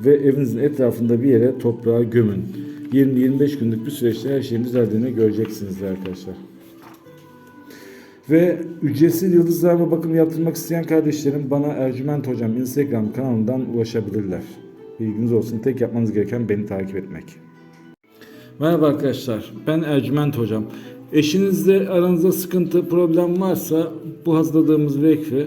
ve evinizin etrafında bir yere toprağa gömün. 20-25 günlük bir süreçte her şeyin düzeldiğini göreceksiniz arkadaşlar. Ve ücretsiz yıldızlarma bakım yaptırmak isteyen kardeşlerim bana Ercüment Hocam Instagram kanalından ulaşabilirler. Bilginiz olsun tek yapmanız gereken beni takip etmek. Merhaba arkadaşlar ben Ercüment Hocam. Eşinizle aranızda sıkıntı problem varsa bu hazırladığımız vekfi